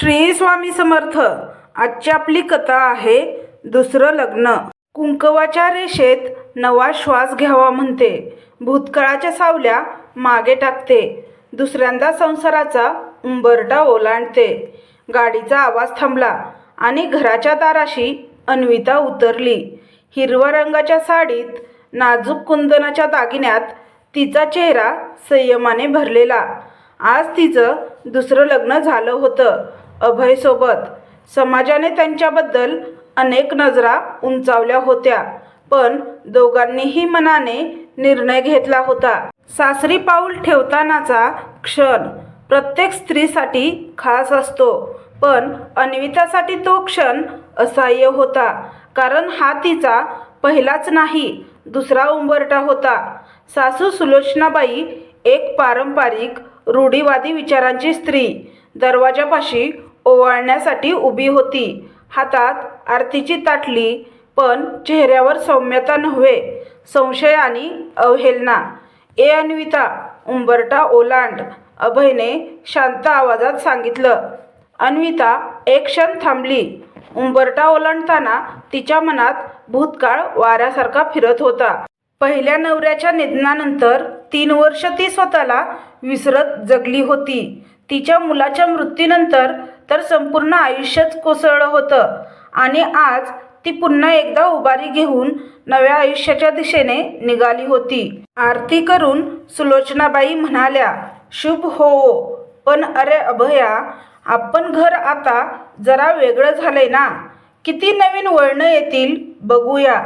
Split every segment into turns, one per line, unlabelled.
श्री स्वामी समर्थ. आजची आपली कथा आहे दुसरं लग्न. कुंकवाच्या रेषेत नवा श्वास घ्यावा म्हणते. भूतकाळाच्या सावल्या मागे टाकते. दुसऱ्यांदा संसाराचा उंबरटा ओलांडते. गाडीचा आवाज थांबला आणि घराच्या दाराशी अन्विता उतरली. हिरव्या रंगाच्या साडीत नाजूक कुंदनाच्या दागिन्यात तिचा चेहरा संयमाने भरलेला. आज तिचं दुसरं लग्न झालं होतं. अभयसोबत. समाजाने त्यांच्याबद्दल अनेक नजरा उंचावल्या होत्या पण दोघांनीही मनाने निर्णय घेतला होता. सासरी पाऊल ठेवतानाचा क्षण प्रत्येक स्त्रीसाठी खास असतो पण अन्वितासाठी तो क्षण असह्य होता कारण हा तिचा पहिलाच नाही दुसरा उंबरटा होता. सासू सुलोचनाबाई एक पारंपरिक रूढीवादी विचारांची स्त्री दरवाजापाशी ओवाळण्यासाठी उभी होती. हातात आरतीची ताटली पण चेहऱ्यावर सौम्यता नव्हे संशय आणि अवहेलना. ए. अन्विता उंबरटा ओलांड अभयने शांत आवाजात सांगितलं. अन्विता एक क्षण थांबली. उंबरटा ओलांडताना तिच्या मनात भूतकाळ वाऱ्यासारखा फिरत होता. पहिल्या नवऱ्याच्या निधनानंतर तीन वर्ष ती स्वतःला विसरत जगली होती. तिच्या मुलाच्या मृत्यूनंतर तर संपूर्ण आयुष्यच कोसळलं होतं. आणि आज ती पुन्हा एकदा उभारी घेऊन नव्या आयुष्याच्या दिशेने निघाली होती. आरती करून सुलोचनाबाई म्हणाल्या शुभ हो पण अरे अभया आपण घर आता जरा वेगळं झालंय ना. किती नवीन वळणं येतील बघूया.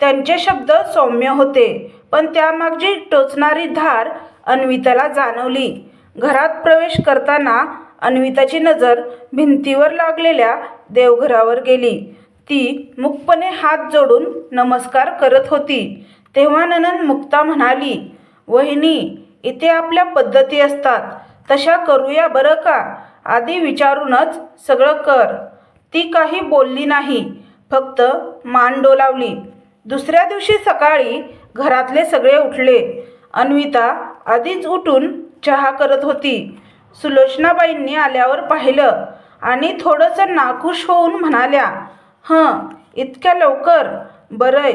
त्यांचे शब्द सौम्य होते पण त्यामागची टोचणारी धार अन्विताला जाणवली. घरात प्रवेश करताना अन्विताची नजर भिंतीवर लागलेल्या देवघरावर गेली. ती मुकपणे हात जोडून नमस्कार करत होती. तेव्हा ननन मुक्ता म्हणाली वहिनी इथे आपल्या पद्धती असतात. तशा करूया बरं का? आधी विचारूनच सगळं कर. ती काही बोलली नाही फक्त मान डोलावली. दुसऱ्या दिवशी सकाळी घरातले सगळे उठले. अन्विता आधीच उठून चहा करत होती. सुलोचनाबाईंनी आल्यावर पाहिलं आणि थोडंसं नाखुश होऊन म्हणाल्या हं इतक्या लवकर? बरंय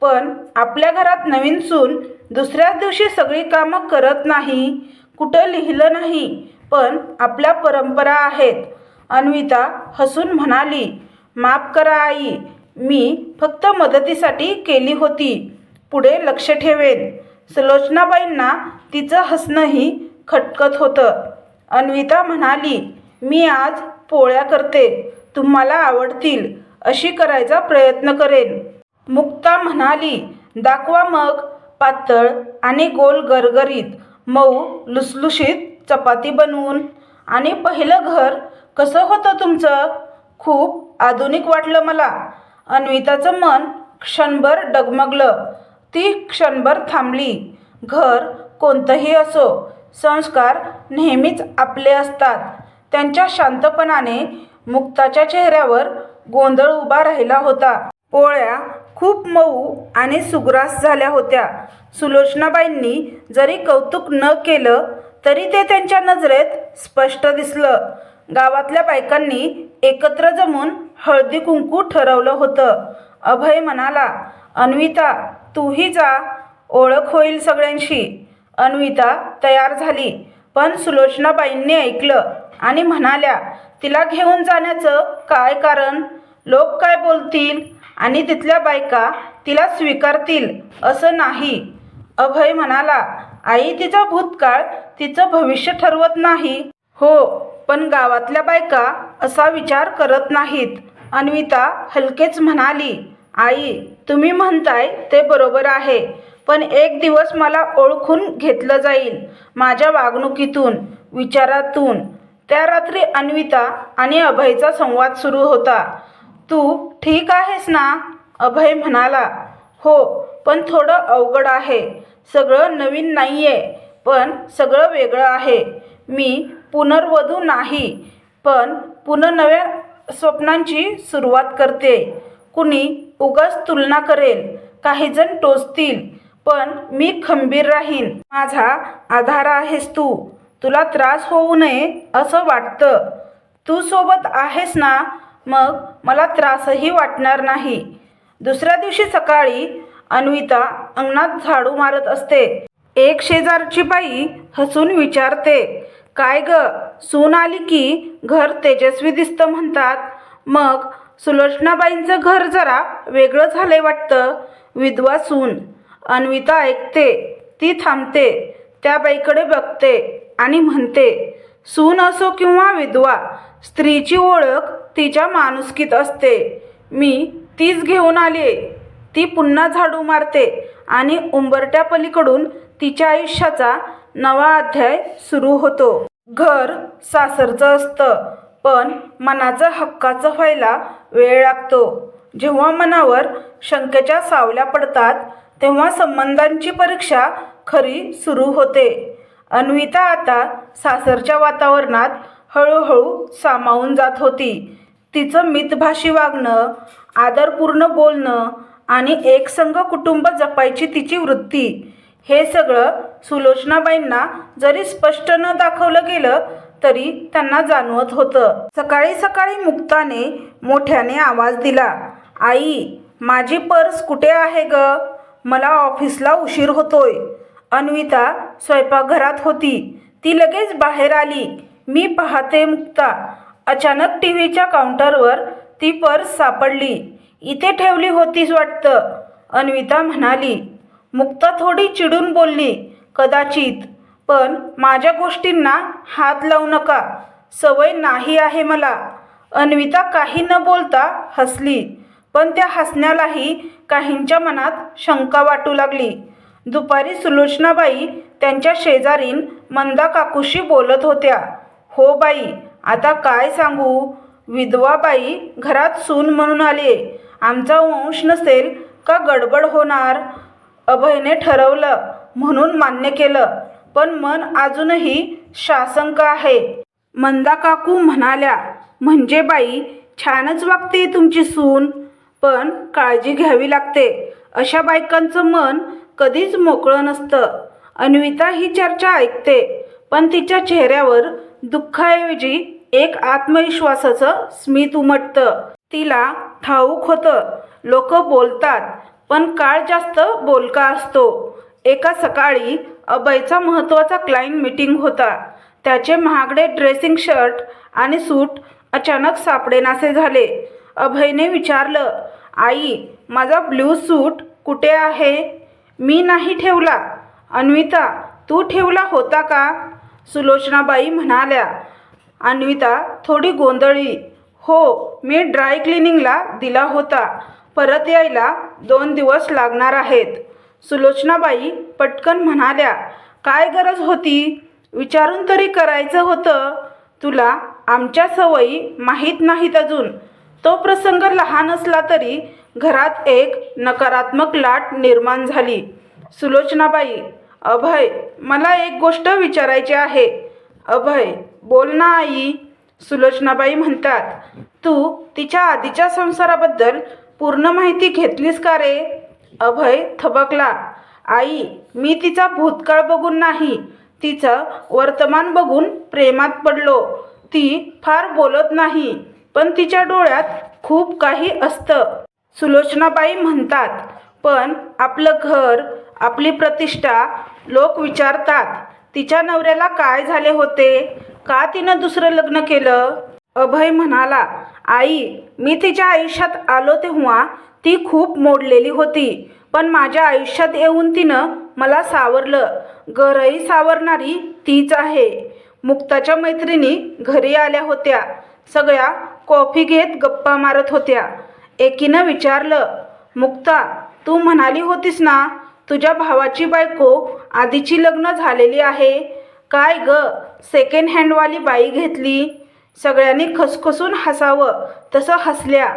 पण आपल्या घरात नवीन सून दुसऱ्याच दिवशी सगळी कामं करत नाही कुठं लिहिलं नाही पण आपल्या परंपरा आहेत. अन्विता हसून म्हणाली माफ करा आई मी फक्त मदतीसाठी केली होती. पुढे लक्ष ठेवेन. सुलोचनाबाईंना तिचं हसणंही खटकत होतं. अन्विता म्हणाली मी आज पोळ्या करते तुम्हाला आवडतील अशी करायचा प्रयत्न करेन. मुक्ता म्हणाली दाखवा मग पातळ आणि गोल गरगरीत मऊ लुसलुशीत चपाती बनवून. आणि पहिलं घर कसं होतं तुमचं? खूप आधुनिक वाटलं मला. अन्विताचं मन क्षणभर डगमगलं. ती क्षणभर थांबली. घर कोणतंही असो संस्कार नेहमीच आपले असतात. त्यांच्या शांतपणाने मुक्ताच्या चेहऱ्यावर गोंधळ उभा राहिला होता. पोळ्या खूप मऊ आणि सुग्रास झाल्या होत्या. सुलोचनाबाईंनी जरी कौतुक न केलं तरी ते त्यांच्या नजरेत स्पष्ट दिसलं. गावातल्या बायकांनी एकत्र जमून हळदी कुंकू ठरवलं होतं. अभय म्हणाला अन्विता तूही जा. ओळख होईल सगळ्यांशी. अन्विता तयार झाली. पण सुलोचनाबाईंनी ऐकलं आणि म्हणाल्या तिला घेऊन जाण्याचं काय कारण? लोक काय बोलतील? आणि तिथल्या बायका तिला स्वीकारतील असं नाही. अभय म्हणाला आई तिचा भूतकाळ तिचं भविष्य ठरवत नाही. हो पण गावातल्या बायका असा विचार करत नाहीत. अन्विता हलकेच म्हणाली आई तुम्ही म्हणताय ते बरोबर आहे. पण एक दिवस मला ओळखून घेतलं जाईल माझ्या वागणुकीतून विचारातून. त्या रात्री अन्विता आणि अभयचा संवाद सुरू होता. तू ठीक आहेस ना? अभय म्हणाला. हो पण थोडं अवघड आहे. सगळं नवीन नाही आहे पण सगळं वेगळं आहे. मी पुनर्वधू नाही पण पुन्हा नव्या स्वप्नांची सुरुवात करते. कुणी उगाच तुलना करेल काहीजण टोचतील पण मी खंबीर राहीन. माझा आधार आहेस तू. तुला त्रास होऊ नये असं वाटतं. तू सोबत आहेस ना? मग मला त्रासही वाटणार नाही. दुसऱ्या दिवशी सकाळी अन्विता अंगणात झाडू मारत असते. एक शेजारची बाई हसून विचारते काय ग? सून आली की घर तेजस्वी दिसतं म्हणतात. मग सुलोचनाबाईंचं घर जरा वेगळं झालंय वाटतं. विधवा सून. अन्विता ऐकते ती थांबते त्या बाईकडे बघते आणि म्हणते सून असो किंवा विधवा स्त्रीची ओळख तिच्या माणुसकीत असते. मी तीच घेऊन आली ती पुन्हा झाडू मारते आणि उंबरट्या पलीकडून तिच्या आयुष्याचा नवा अध्याय सुरू होतो. घर सासरचं असतं पण मनाचं हक्काचं व्हायला वेळ लागतो. जेव्हा मनावर शंकेच्या सावल्या पडतात तेव्हा संबंधांची परीक्षा खरी सुरू होते. अन्विता आता सासरच्या वातावरणात हळूहळू सामावून जात होती. तिचं मितभाषी वागणं आदरपूर्ण बोलणं आणि एकसंघ कुटुंब जपायची तिची वृत्ती हे सगळं सुलोचनाबाईंना जरी स्पष्ट न दाखवलं गेलं तरी त्यांना जाणवत होतं. सकाळी सकाळी मुक्ताने मोठ्याने आवाज दिला आई माझी पर्स कुठे आहे ग? मला ऑफिसला उशीर होतोय. अन्विता स्वयंपाकघरात होती. ती लगेच बाहेर आली. मी पाहते मुक्ता. अचानक टी व्हीच्या काउंटरवर ती पर्स सापडली. इथे ठेवली होतीस वाटतं? अन्विता म्हणाली. मुक्ता थोडी चिडून बोलली. कदाचित. पण माझ्या गोष्टींना हात लावू नका. सवय नाही आहे मला. अन्विता काही न बोलता हसली. पण त्या हसण्यालाही काहींच्या मनात शंका वाटू लागली. दुपारी सुलोचनाबाई त्यांच्या शेजारीन मंदा काकूशी बोलत होत्या. हो बाई आता काय सांगू? विधवाबाई घरात सून म्हणून आली आमचा वंश नसेल का गडबड होणार? अभयने ठरवलं म्हणून मान्य केलं. पण मन अजूनही शासंक आहे. मंदा काकू म्हणाल्या म्हणजे बाई छानच वागते तुमची सून. पण काळजी घ्यावी लागते. अशा बायकांचं मन कधीच मोकळं नसतं. अन्विता ही चर्चा ऐकते पण तिच्या चेहऱ्यावर दुःखाऐवजी एक आत्मविश्वासाचं स्मित उमटतं. तिला ठाऊक होतं लोक बोलतात पण काळ जास्त बोलका असतो. एका सकाळी अभयचा महत्त्वाचा क्लायंट मीटिंग होता. त्याचे महागडे ड्रेसिंग शर्ट आणि सूट अचानक सापडेनासे झाले. अभयने विचारलं आई माझा ब्ल्यू सूट कुठे आहे? मी नाही ठेवला. अन्विता तू ठेवला होता का? सुलोचनाबाई म्हणाल्या. अन्विता थोडी गोंधळी. हो मी ड्राय क्लिनिंगला दिला होता. परत यायला दोन दिवस लागणार आहेत. सुलोचनाबाई पटकन म्हणाल्या. काय गरज होती? विचारून तरी करायचं होतं. तुला आमच्या सवयी माहीत नाहीत अजून. तो प्रसंग लहान असला तरी घरात एक नकारात्मक लाट निर्माण झाली. सुलोचनाबाई अभय मला एक गोष्ट विचारायची आहे. अभय बोल ना आई. सुलोचनाबाई म्हणतात तू तिच्या आधीच्या संसाराबद्दल पूर्ण माहिती घेतलीस का रे? अभय थबकला आई मी तिचा भूतकाळ बघून नाही. तिचं वर्तमान बघून प्रेमात पडलो. ती फार बोलत नाही. पण तिच्या डोळ्यात खूप काही असतं. सुलोचनाबाई म्हणतात पण आपलं घर आपली प्रतिष्ठा लोक विचारतात तिच्या नवऱ्याला काय झाले होते? का तिनं दुसरं लग्न केलं? अभय म्हणाला आई मी तिच्या आयुष्यात आलो तेव्हा ती खूप मोडलेली होती पण माझ्या आयुष्यात येऊन तिनं मला सावरलं. घरही सावरणारी तीच आहे. मुक्ताच्या मैत्रिणी घरी आल्या होत्या. सगळ्या कॉफी घेत गप्पा मारत होत्या. एकीनं विचारलं मुक्ता तू म्हणाली होतीस ना तुझ्या भावाची बायको आधीची लग्न झालेली आहे. काय ग सेकंड हँडवाली बाई घेतली? सगळ्यांनी खसखसून हसावं तसं हसल्या.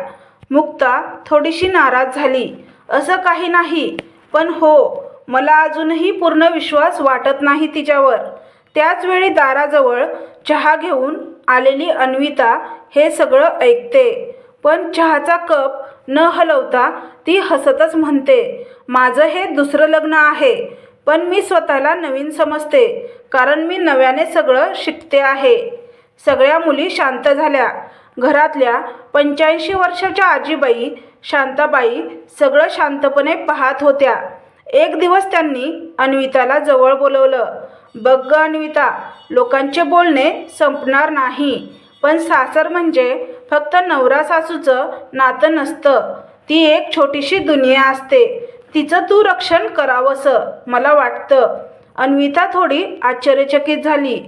मुक्ता थोडीशी नाराज झाली. असं काही नाही पण हो मला अजूनही पूर्ण विश्वास वाटत नाही तिच्यावर. त्याचवेळी दाराजवळ चहा घेऊन आलेली अन्विता हे सगळं ऐकते. पण चहाचा कप न हलवता ती हसतच म्हणते माझं हे दुसरं लग्न आहे पण मी स्वतःला नवीन समजते कारण मी नव्याने सगळं शिकते आहे. सगळ्या मुली शांत झाल्या. घरातल्या पंच्याऐंशी वर्षाच्या आजीबाई शांताबाई सगळं शांतपणे पाहत होत्या. एक दिवस त्यांनी अन्विताला जवळ बोलवलं बघ अन्विता लोकांचे बोलणे संपणार नाही. पण सासर म्हणजे फक्त नवरा सासूचं नातं नसतं. ती एक छोटीशी दुनिया असते. तिचं तू रक्षण करावंसं मला वाटतं. अन्विता थोडी आश्चर्यचकित झाली.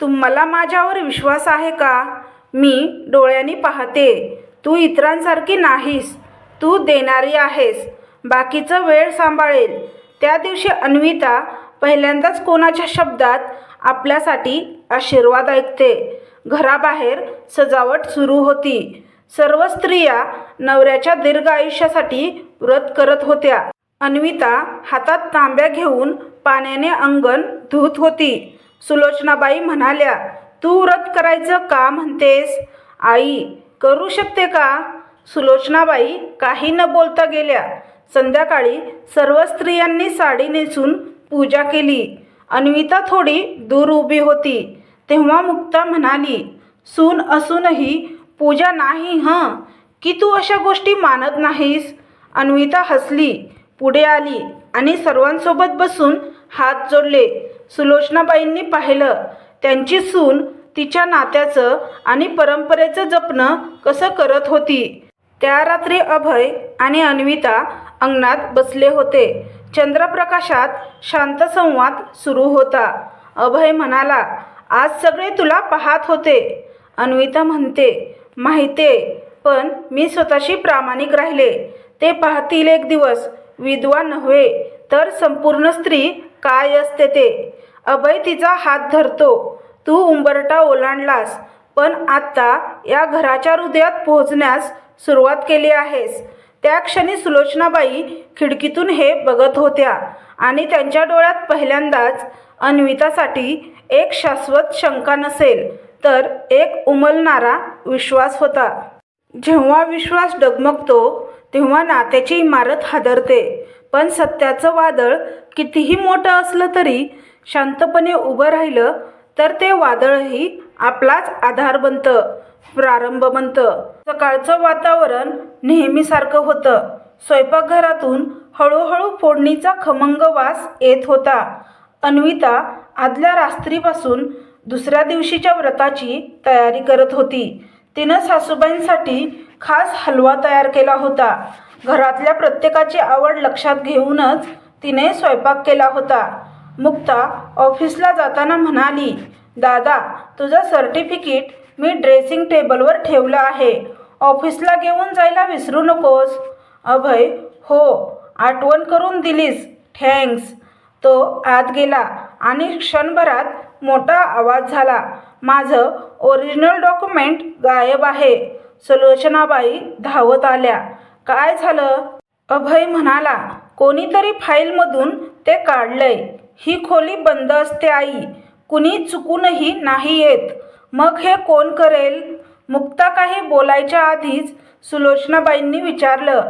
तुम्हाला माझ्यावर विश्वास आहे का? मी डोळ्यांनी पाहते. तू इतरांसारखी नाहीस. तू देणारी आहेस. बाकीचं वेळ सांभाळेल. त्या दिवशी अन्विता पहिल्यांदाच कोणाच्या शब्दात आपल्यासाठी आशीर्वाद ऐकते. घराबाहेर सजावट सुरू होती. सर्व स्त्रिया नवऱ्याच्या दीर्घ आयुष्यासाठी व्रत करत होत्या. अन्विता हातात तांब्या घेऊन पाण्याने अंगण धुत होती. सुलोचनाबाई म्हणाल्या तू व्रत करायचं का म्हणतेस? आई करू शकते का? सुलोचनाबाई काही न बोलता गेल्या. संध्याकाळी सर्व स्त्रियांनी साडी नेसून पूजा केली. अन्विता थोडी दूर उभी होती. तेव्हा मुक्ता म्हणाली सून असूनही पूजा नाही हं? की तू अशा गोष्टी मानत नाहीस? अन्विता हसली पुढे आली आणि सर्वांसोबत बसून हात जोडले. सुलोचनाबाईंनी पाहिलं त्यांची सून तिच्या नात्याचं आणि परंपरेचं जपणं कसं करत होती. त्या रात्री अभय आणि अन्विता अंगणात बसले होते. चंद्रप्रकाशात शांत संवाद सुरू होता. अभय म्हणाला आज सगळे तुला पाहत होते. अन्विता म्हणते माहिते पण मी स्वतःशी प्रामाणिक राहिले. ते पाहतील एक दिवस. विधवा नव्हे तर संपूर्ण स्त्री काय असते ते. अभय तिचा हात धरतो. तू उंबरटा ओलांडलास पण आत्ता या घराच्या हृदयात पोहोचण्यास सुरुवात केली आहेस. त्या क्षणी सुलोचनाबाई खिडकीतून हे बघत होत्या आणि त्यांच्या डोळ्यात पहिल्यांदाच अन्वितासाठी एक शाश्वत शंका नसेल तर एक उमलणारा विश्वास होता. जेव्हा विश्वास डगमगतो तेव्हा नात्याची इमारत हादरते. पण सत्याचं वादळ कितीही मोठं असलं तरी शांतपणे उभं राहिलं तर ते वादळही आपलाच आधार बनतं प्रारंभ बनतं. सकाळचं वातावरण नेहमीसारखं होतं. स्वयंपाकघरातून हळूहळू फोडणीचा खमंग वास येत होता. अन्विता आदल्या रात्रीपासून दुसऱ्या दिवशीच्या व्रताची तयारी करत होती. तिनं सासूबाईंसाठी खास हलवा तयार केला होता. घरातल्या प्रत्येकाची आवड लक्षात घेऊनच तिने स्वयंपाक केला होता. मुक्ता ऑफिसला जाताना म्हणाली दादा तुझं सर्टिफिकेट मी ड्रेसिंग टेबलवर ठेवलं आहे. ऑफिसला घेऊन जायला विसरू नकोस. अभय हो आठवण करून दिलीस. थँक्स. तो आत गेला. आणि क्षणभरात मोठा आवाज झाला. माझं ओरिजिनल डॉक्युमेंट गायब आहे. सुलोचनाबाई धावत आल्या. काय झालं? अभय म्हणाला. कोणीतरी फाईलमधून ते काढलंय. ही खोली बंद असते आई. कुणी चुकूनही नाही येत. मग हे कोण करेल? मुक्ता काही बोलायच्या आधीच सुलोचनाबाईंनी विचारलं.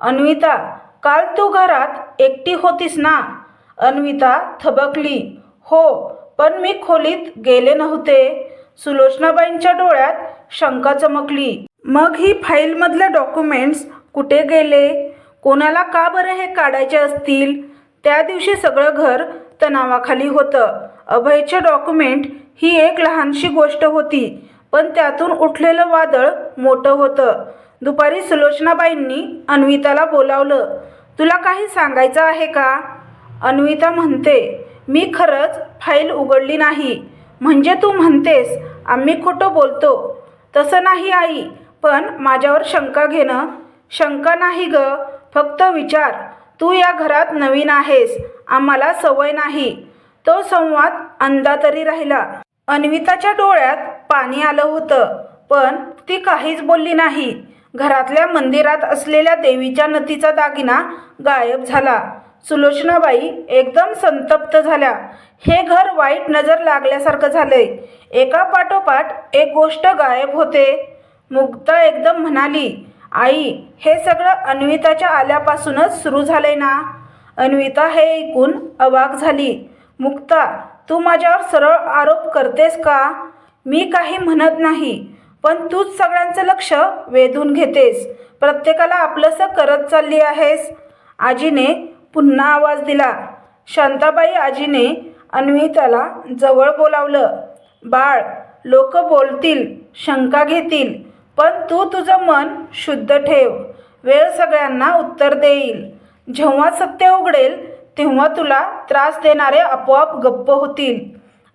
अन्विता काल तू घरात एकटी होतीस ना? अन्विता थबकली. हो पण मी खोलीत गेले नव्हते. सुलोचनाबाईंच्या डोळ्यात शंका चमकली. मग ही फाईलमधले डॉक्युमेंट्स कुठे गेले? कोणाला का बरं हे काढायचे असतील? त्या दिवशी सगळं घर तणावाखाली होतं. अभयचे डॉक्युमेंट ही एक लहानशी गोष्ट होती पण त्यातून उठलेलं वादळ मोठं होतं. दुपारी सुलोचनाबाईंनी अन्विताला बोलावलं तुला काही सांगायचं आहे का? अन्विता म्हणते मी खरंच फाईल उघडली नाही. म्हणजे तू म्हणतेस आम्ही खोटं बोलतो. तसं नाही आई पण माझ्यावर शंका घेणं. शंका नाही ग फक्त विचार. तू या घरात नवीन आहेस आम्हाला सवय नाही. तो संवाद अंदातरी राहिला. अन्विताच्या डोळ्यात पाणी आलं होतं पण ती काहीच बोलली नाही. घरातल्या मंदिरात असलेल्या देवीच्या नथीचा दागिना गायब झाला. सुलोचनाबाई एकदम संतप्त झाल्या. हे घर वाईट नजर लागल्यासारखं झालंय. एका पाठोपाठ एक गोष्ट गायब होते. मुग्धा एकदम म्हणाली आई हे सगळं अन्विताच्या आल्यापासूनच सुरू झालंय ना? अन्विता हे ऐकून अवाक झाली. मुक्ता तू माझ्यावर सरळ आरोप करतेस का? मी काही म्हणत नाही पण तूच सगळ्यांचं लक्ष वेधून घेतेस. प्रत्येकाला आपलंसं करत चालली आहेस. आजीने पुन्हा आवाज दिला. शांताबाई आजीने अन्विताला जवळ बोलावलं. बाळ लोक बोलतील शंका घेतील पण तू तुझं मन शुद्ध ठेव. वेळ सगळ्यांना उत्तर देईल. जेव्हा सत्य उघडेल तेव्हा तुला त्रास देणारे आपोआप गप्प होतील.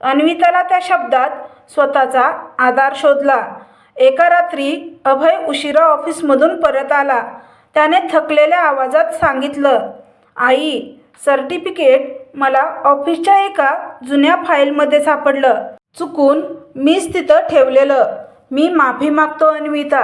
अन्विताला त्या शब्दात स्वतःचा आधार शोधला. एका रात्री अभय उशिरा ऑफिसमधून परत आला. त्याने थकलेल्या आवाजात सांगितलं आई सर्टिफिकेट मला ऑफिसच्या एका जुन्या फाईलमध्ये सापडलं. चुकून मीच तिथं ठेवलेलं. मी माफी मागतो अन्विता.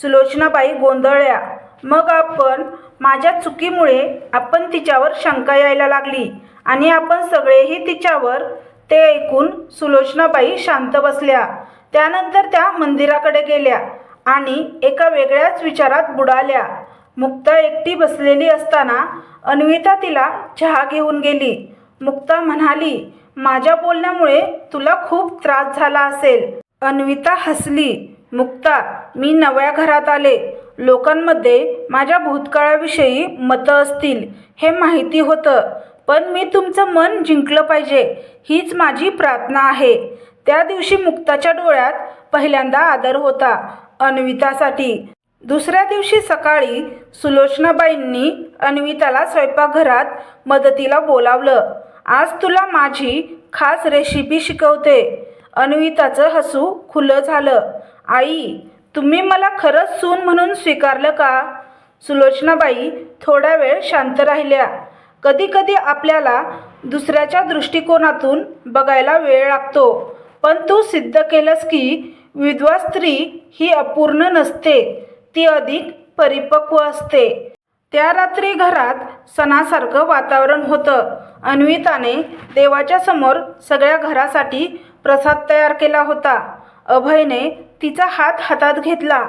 सुलोचनाबाई गोंधळल्या. मग आपण माझ्या चुकीमुळे आपण तिच्यावर शंका यायला लागली आणि आपण सगळेही तिच्यावर ते ऐकून सुलोचनाबाई शांत बसल्या. त्यानंतर त्या मंदिराकडे गेल्या आणि एका वेगळ्याच विचारात बुडाल्या. मुक्ता एकटी बसलेली असताना अन्विता तिला चहा घेऊन गेली. मुक्ता म्हणाली माझ्या बोलण्यामुळे तुला खूप त्रास झाला असेल. अन्विता हसली. मुक्ता मी नव्या घरात आले. लोकांमध्ये माझ्या भूतकाळाविषयी मतं असतील हे माहिती होतं. पण मी तुमचं मन जिंकलं पाहिजे. हीच माझी प्रार्थना आहे. त्या दिवशी मुक्ताच्या डोळ्यात पहिल्यांदा आदर होता अन्वितासाठी. दुसऱ्या दिवशी सकाळी सुलोचनाबाईंनी अन्विताला स्वयंपाकघरात मदतीला बोलावलं. आज तुला माझी खास रेसिपी शिकवते. अन्विताचं हसू खुलं झालं. आई तुम्ही मला खरंच सून म्हणून स्वीकारलं का? सुलोचनाबाई थोडा वेळ शांत राहिल्या. कधीकधी आपल्याला दुसऱ्याच्या दृष्टिकोनातून बघायला वेळ लागतो. पण तू सिद्ध केलंस की विधवा स्त्री ही अपूर्ण नसते. ती अधिक परिपक्व असते. त्या रात्री घरात सणासारखं वातावरण होतं. अन्विताने देवाच्या समोर सगळ्या घरासाठी प्रसाद तयार केला होता. अभयने तिचा हात हातात घेतला.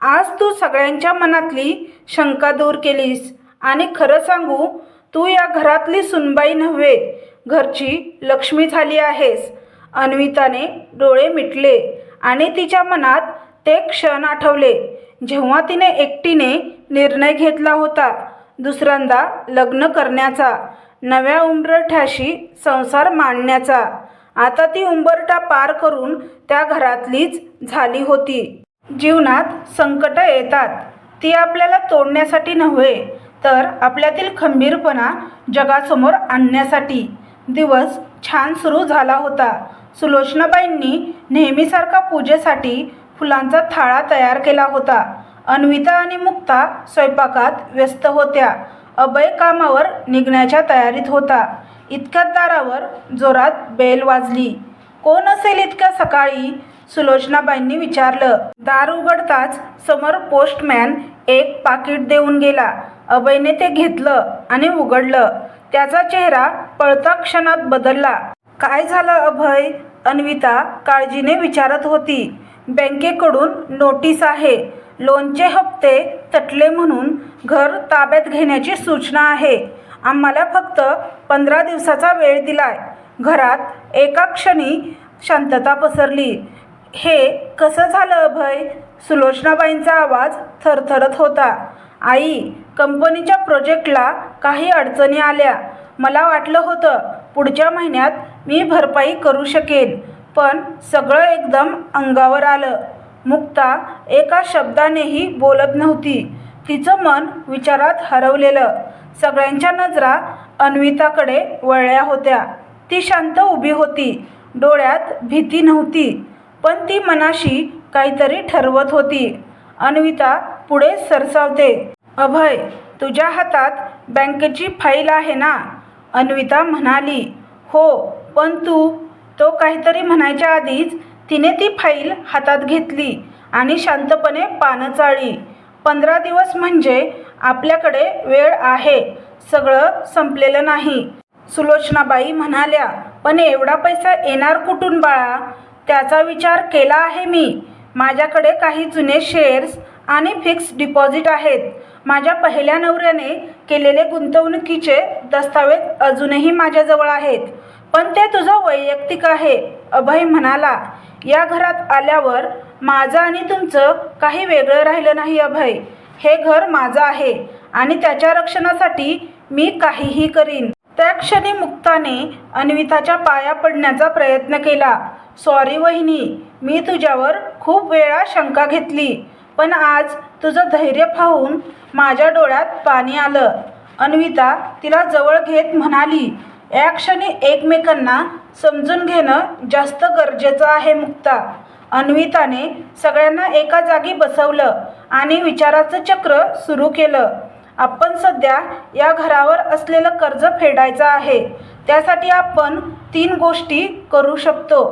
आज तू सगळ्यांच्या मनातली शंका दूर केलीस. आणि खरं सांगू तू या घरातली सुनबाई नव्हे. घरची लक्ष्मी झाली आहेस. अन्विताने डोळे मिटले आणि तिच्या मनात ते क्षण आठवले. जेव्हा तिने एकटीने निर्णय घेतला होता दुसऱ्यांदा लग्न करण्याचा नव्या उंबरठ्याशी संसार मांडण्याचा आता ती उंबरठा पार करून त्या घरातलीच झाली होती. जीवनात संकट येतात. ती आपल्याला तोडण्यासाठी नव्हे तर आपल्यातील खंबीरपणा जगासमोर आणण्यासाठी. दिवस छान सुरू झाला होता. सुलोचनाबाईंनी नेहमीसारखा पूजेसाठी फुलांचा थाळा तयार केला होता. अन्विता आणि मुक्ता स्वयंपाकात व्यस्त होत्या. अभय कामावर निघण्याच्या तयारीत होता. इतक्यात दारावर जोरात बेल वाजली. कोण असेल इतक्या सकाळी? सुलोचनाबाईंनी विचारलं. दार उघडताच समोर पोस्टमॅन एक पाकिट देऊन गेला. अभयने ते घेतलं आणि उघडलं. त्याचा चेहरा पळता क्षणात बदलला. काय झालं अभय? अन्विता काळजीने विचारत होती. बँकेकडून नोटीस आहे. लोनचे हप्ते तटले म्हणून घर ताब्यात घेण्याची सूचना आहे. आम्हाला फक्त पंधरा दिवसाचा वेळ दिलाय. घरात एका क्षणी शांतता पसरली. हे कसं झालं अभय? सुलोचनाबाईंचा आवाज थरथरत होता. आई कंपनीच्या प्रोजेक्टला काही अडचणी आल्या. मला वाटलं होतं पुढच्या महिन्यात मी भरपाई करू शकेन. पण सगळं एकदम अंगावर आलं. मुक्ता एका शब्दानेही बोलत नव्हती. तिचं मन विचारात हरवलेलं. सगळ्यांच्या नजरा अन्विताकडे वळल्या होत्या. ती शांत उभी होती. डोळ्यात भीती नव्हती. पण ती मनाशी काहीतरी ठरवत होती. अन्विता पुढे सरसावते. अभय तुझ्या हातात बँकेची फाईल आहे ना? अन्विता म्हणाली. हो पण तू तो काहीतरी म्हणायच्या आधीच तिने ती फाईल हातात घेतली आणि शांतपणे पानं चाळली पंधरा दिवस म्हणजे आपल्याकडे वेळ आहे. सगळं संपलेलं नाही. सुलोचनाबाई म्हणाल्या पण एवढा पैसा येणार कुठून बाळा? त्याचा विचार केला आहे मी. माझ्याकडे काही जुने शेअर्स आणि फिक्स डिपॉझिट आहेत. माझ्या पहिल्या नवऱ्याने केलेले गुंतवणुकीचे दस्तावेज अजूनही माझ्याजवळ आहेत. पण ते तुझं वैयक्तिक आहे अभय म्हणाला. या घरात आल्यावर माझं आणि तुमचं काही वेगळं राहिलं नाही अभय. हे घर माझं आहे आणि त्याच्या रक्षणासाठी मी काहीही करीन. त्या क्षणी मुक्ताने अन्विताच्या पाया पडण्याचा प्रयत्न केला. सॉरी वहिनी मी तुझ्यावर खूप वेळा शंका घेतली पण आज तुझं धैर्य पाहून माझ्या डोळ्यात पाणी आलं अन्विता तिला जवळ घेत म्हणाली या क्षणी एकमेकांना समजून घेणं जास्त गरजेचं आहे मुक्ता. अन्विताने सगळ्यांना एका जागी बसवलं आणि विचाराचं चक्र सुरू केलं. आपण सध्या या घरावर असलेलं कर्ज फेडायचं आहे. त्यासाठी आपण तीन गोष्टी करू शकतो.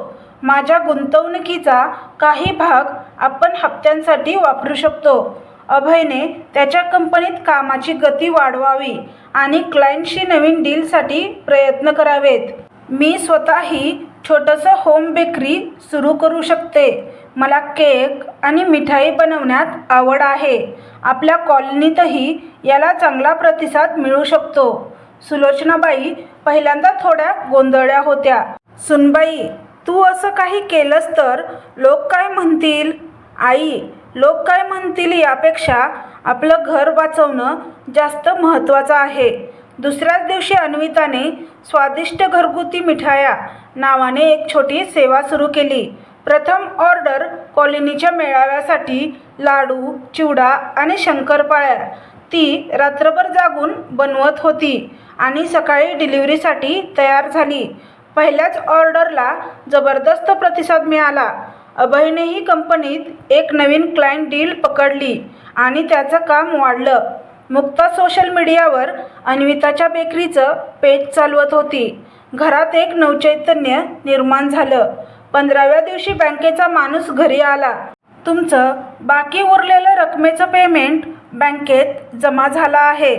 माझ्या गुंतवणुकीचा काही भाग आपण हप्त्यांसाठी वापरू शकतो. अभयने त्याच्या कंपनीत कामाची गती वाढवावी. आणि क्लायंटशी नवीन डीलसाठी प्रयत्न करावेत. मी स्वतःही छोटंसं होम बेकरी सुरू करू शकते. मला केक आणि मिठाई बनवण्यात आवड आहे. आपल्या कॉलनीतही याला चांगला प्रतिसाद मिळू शकतो. सुलोचनाबाई पहिल्यांदा थोड्या गोंधळ्या होत्या. सुनबाई तू असं काही केलंस तर लोक काय म्हणतील? आई लोक काय म्हणतील यापेक्षा आपलं घर वाचवणं जास्त महत्त्वाचं आहे. दुसऱ्याच दिवशी अन्विताने स्वादिष्ट घरगुती मिठाया नावाने एक छोटी सेवा सुरू केली. प्रथम ऑर्डर कॉलनीच्या मेळाव्यासाठी लाडू चिवडा आणि शंकरपाळ्या. ती रात्रभर जागून बनवत होती आणि सकाळी डिलिव्हरीसाठी तयार झाली. पहिल्याच ऑर्डरला जबरदस्त प्रतिसाद मिळाला. अभयनेही कंपनीत एक नवीन क्लायंट डील पकडली आणि त्याचं काम वाढलं. मुक्ता सोशल मीडियावर अन्विताच्या बेकरीचं पेज चालवत होती. घरात एक नवचैतन्य निर्माण झालं. पंधराव्या दिवशी बँकेचा माणूस घरी आला. तुमचं बाकी उरलेलं रकमेचं पेमेंट बँकेत जमा झालं आहे.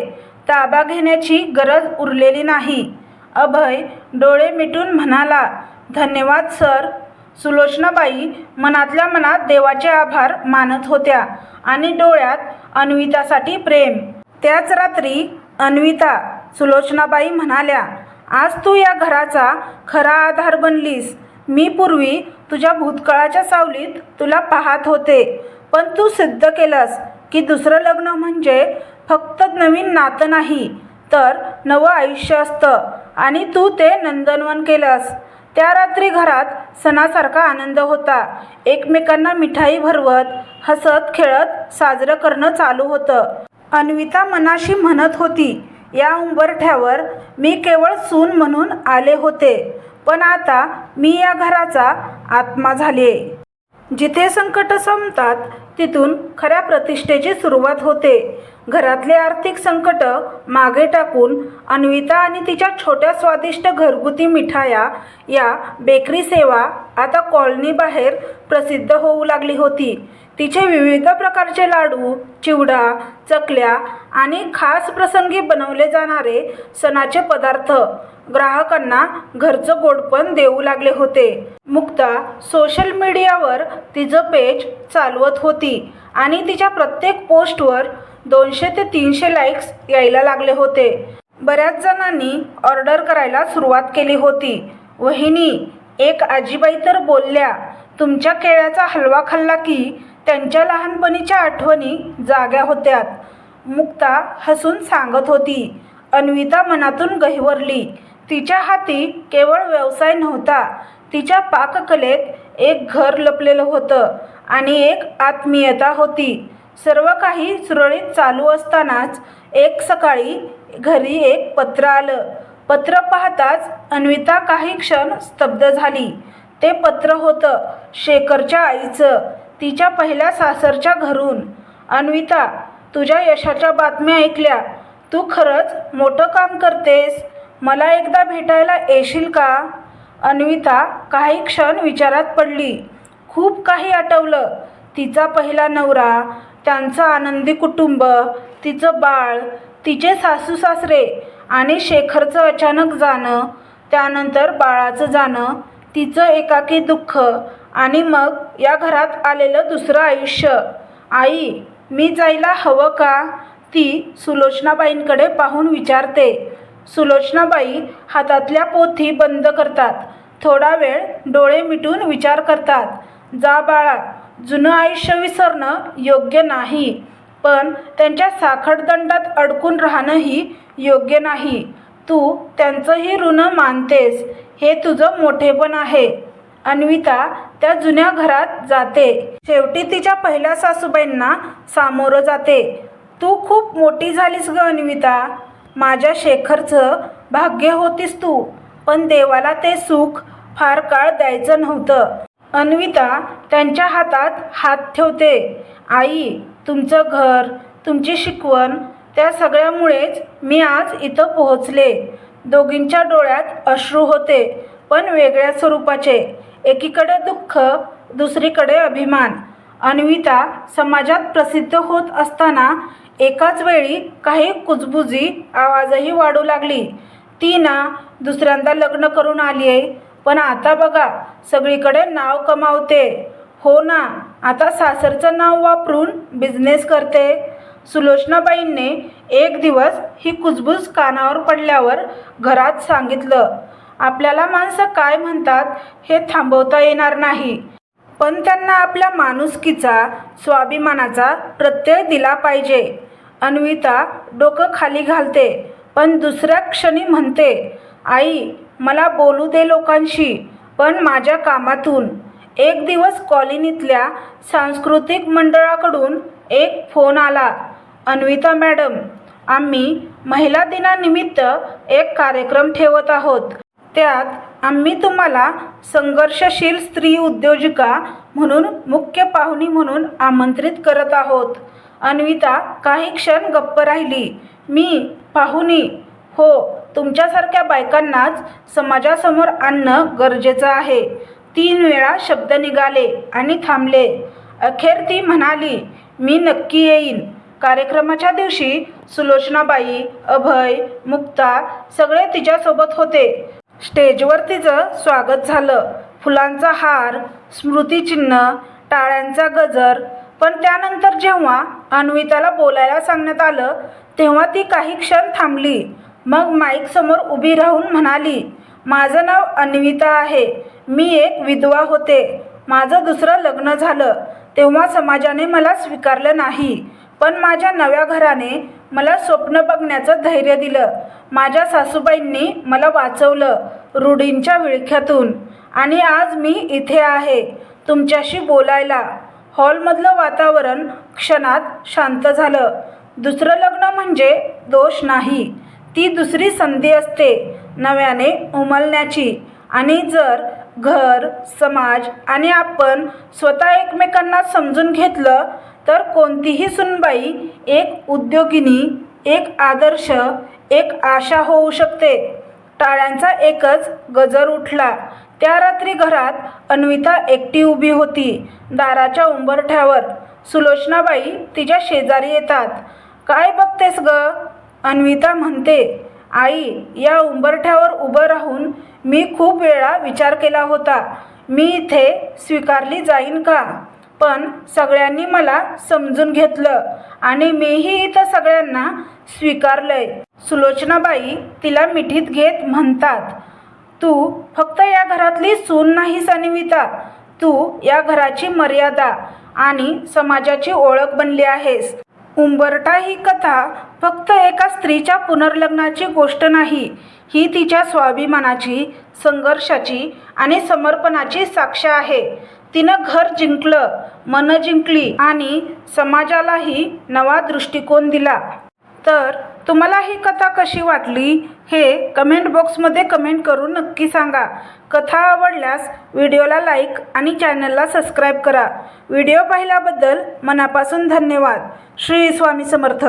ताबा घेण्याची गरज उरलेली नाही. अभय डोळे मिटून म्हणाला धन्यवाद सर. सुलोचनाबाई मनातल्या मनात देवाचे आभार मानत होत्या आणि डोळ्यात अन्वितासाठी प्रेम. त्याच रात्री अन्विता सुलोचनाबाई म्हणाल्या आज तू या घराचा खरा आधार बनलीस. मी पूर्वी तुझ्या भूतकाळाच्या सावलीत तुला पाहत होते पण तू सिद्ध केलंस की दुसरं लग्न म्हणजे फक्त नवीन नातं नाही तर नवं आयुष्य असतं आणि तू ते नंदनवन केलंस. त्या रात्री घरात सणासारखा आनंद होता. एकमेकांना मिठाई भरवत हसत खेळत साजरं करणं चालू होतं. अन्विता मनाशी म्हणत होती या उंबरठ्यावर मी केवळ सून म्हणून आले होते पण आता मी या घराचा आत्मा झाले जिथे संकट संपतात तिथून खऱ्या प्रतिष्ठेची सुरुवात होते. घरातले आर्थिक संकट मागे टाकून अन्विता आणि तिच्या छोट्या स्वादिष्ट घरगुती मिठाया या बेकरी सेवा आता कॉलनीबाहेर प्रसिद्ध होऊ लागली होती. तिचे विविध प्रकारचे लाडू चिवडा चकल्या आणि खास प्रसंगी बनवले जाणारे सणाचे पदार्थ ग्राहकांना घरचं गोडपण देऊ लागले होते. मुक्ता सोशल मीडियावर तिचं पेज चालवत होती आणि तिच्या प्रत्येक पोस्टवर दोनशे ते तीनशे लाईक्स यायला लागले होते. बऱ्याच जणांनी ऑर्डर करायला सुरुवात केली होती. वहिनी एक आजीबाई तर बोलल्या तुमच्या केळ्याचा हलवा खाल्ला की त्यांच्या लहानपणीच्या आठवणी जाग्या होत्यात. मुक्ता हसून सांगत होती. अन्विता मनातून गहिवरली तिच्या हाती केवळ व्यवसाय नव्हता. तिच्या पाककलेत एक घर लपलेलं होतं आणि एक आत्मीयता होती. सर्व काही सुरळीत चालू असतानाच एक सकाळी घरी एक पत्र आलं. पत्र पाहताच अन्विता काही क्षण स्तब्ध झाली. ते पत्र होतं शेखरच्या आईचं तिच्या पहिल्या सासरच्या घरून. अन्विता तुझ्या यशाच्या बातम्या ऐकल्या. तू खरंच मोठं काम करतेस. मला एकदा भेटायला येशील का? अन्विता काही क्षण विचारात पडली. खूप काही आठवलं. तिचा पहिला नवरा त्यांचं आनंदी कुटुंब तिचं बाळ तिचे सासू सासरे आणि शेखरचं अचानक जाणं त्यानंतर बाळाचं जाणं तिचं एकाकी दुःख आणि मग या घरात आलेलं दुसरं आयुष्य. आई मी जायला हवं का? ती सुलोचनाबाईंकडे पाहून विचारते. सुलोचनाबाई हातातल्या पोथी बंद करतात. थोडा वेळ डोळे मिटून विचार करतात. जा बाळा जुनं आयुष्य विसरणं योग्य नाही. पण त्यांच्या साखळदंडात अडकून राहणंही योग्य नाही. तू त्यांचंही ऋण मानतेस. हे तुझं मोठेपण आहे. अन्विता त्या जुन्या घरात जाते. शेवटी तिच्या पहिल्या सासूबाईंना सामोरं जाते. तू खूप मोठी झालीस ग अन्विता. माझ्या शेखरचं भाग्य होतीस तू पण देवाला ते सुख फार काळ द्यायचं नव्हतं. अन्विता त्यांच्या हातात हात ठेवते. आई तुमचं घर तुमची शिकवण त्या सगळ्यामुळेच मी आज इथं पोहोचले. दोघींच्या डोळ्यात अश्रू होते पण वेगळ्या स्वरूपाचे. एकीकडे दुःख दुसरीकडे अभिमान. अन्विता समाजात प्रसिद्ध होत असताना एकाच वेळी काही कुजबुजी आवाजही वाढू लागली. ती ना दुसऱ्यांदा लग्न करून आली आहे पण आता बघा सगळीकडे नाव कमावते. हो ना आता सासरचं नाव वापरून बिझनेस करते. सुलोचनाबाईंनी एक दिवस ही कुजबूज कानावर पडल्यावर घरात सांगितलं आपल्याला माणसं काय म्हणतात हे थांबवता येणार नाही. पण त्यांना आपल्या माणुसकीचा स्वाभिमानाचा प्रत्यय दिला पाहिजे. अन्विता डोकं खाली घालते पण दुसऱ्या क्षणी म्हणते आई मला बोलू दे लोकांशी पण माझ्या कामातून. एक दिवस कॉलनीतल्या सांस्कृतिक मंडळाकडून एक फोन आला. अन्विता मॅडम आम्ही महिला दिनानिमित्त एक कार्यक्रम ठेवत आहोत. त्यात आम्ही तुम्हाला संघर्षशील स्त्री उद्योजिका म्हणून मुख्य पाहुणी म्हणून आमंत्रित करत आहोत. अन्विता काही क्षण गप्प राहिली. मी पाहुणी हो तुमच्यासारख्या बायकांनाच समाजासमोर आणणं गरजेचं आहे. तीन वेळा शब्द निघाले आणि थांबले. अखेर ती म्हणाली मी नक्की येईन. कार्यक्रमाच्या दिवशी सुलोचनाबाई अभय मुक्ता सगळे तिच्यासोबत होते. स्टेजवर तिचं स्वागत झालं. फुलांचा हार स्मृतिचिन्ह टाळ्यांचा गजर. पण त्यानंतर जेव्हा अन्विताला बोलायला सांगण्यात आलं तेव्हा ती काही क्षण थांबली. मग माईकसमोर उभी राहून म्हणाली माझं नाव अन्विता आहे. मी एक विधवा होते. माझं दुसरं लग्न झालं. तेव्हा समाजाने मला स्वीकारलं नाही. पण माझ्या नव्या घराने मला स्वप्न बघण्याचं धैर्य दिलं. माझ्या सासूबाईंनी मला वाचवलं रूढींच्या विळख्यातून. आणि आज मी इथे आहे तुमच्याशी बोलायला. हॉलमधलं वातावरण क्षणात शांत झालं. दुसरं लग्न म्हणजे दोष नाही. ती दुसरी संधी असते नव्याने उमलण्याची. आणि जर घर समाज आणि आपण स्वतः एकमेकांना समजून घेतलं तर कोणतीही सुनबाई एक उद्योगिनी एक आदर्श एक आशा होऊ शकते. टाळ्यांचा एकच गजर उठला. त्या रात्री घरात अन्विता एकटी उभी होती दाराच्या उंबरठ्यावर. सुलोचनाबाई तिच्या शेजारी येतात. काय बघतेस ग? अन्विता म्हणते. आई या उंबरठ्यावर उभं राहून मी खूप वेळा विचार केला होता मी इथे स्वीकारली जाईन का? पण सगळ्यांनी मला समजून घेतलं आणि मीही इथं सगळ्यांना स्वीकारलंय. सुलोचनाबाई तिला मिठीत घेत म्हणतात तू फक्त या घरातली सून नाहीस अन्विता तू या घराची मर्यादा आणि समाजाची ओळख बनली आहेस. उंबरटा ही कथा फक्त एका स्त्रीच्या पुनर्लग्नाची गोष्ट नाही ही तिच्या स्वाभिमानाची संघर्षाची आणि समर्पणाची साक्ष आहे. तिनं घर जिंकलं मन जिंकली आणि समाजालाही नवा दृष्टिकोन दिला. तर तुम्हाला ही कथा कशी वाटली हे कमेंट बॉक्समध्ये कमेंट करून नक्की सांगा. कथा आवडल्यास व्हिडिओला लाईक आणि चॅनलला सबस्क्राईब करा. व्हिडिओ पाहिल्याबद्दल मनापासून धन्यवाद. श्री स्वामी समर्थ.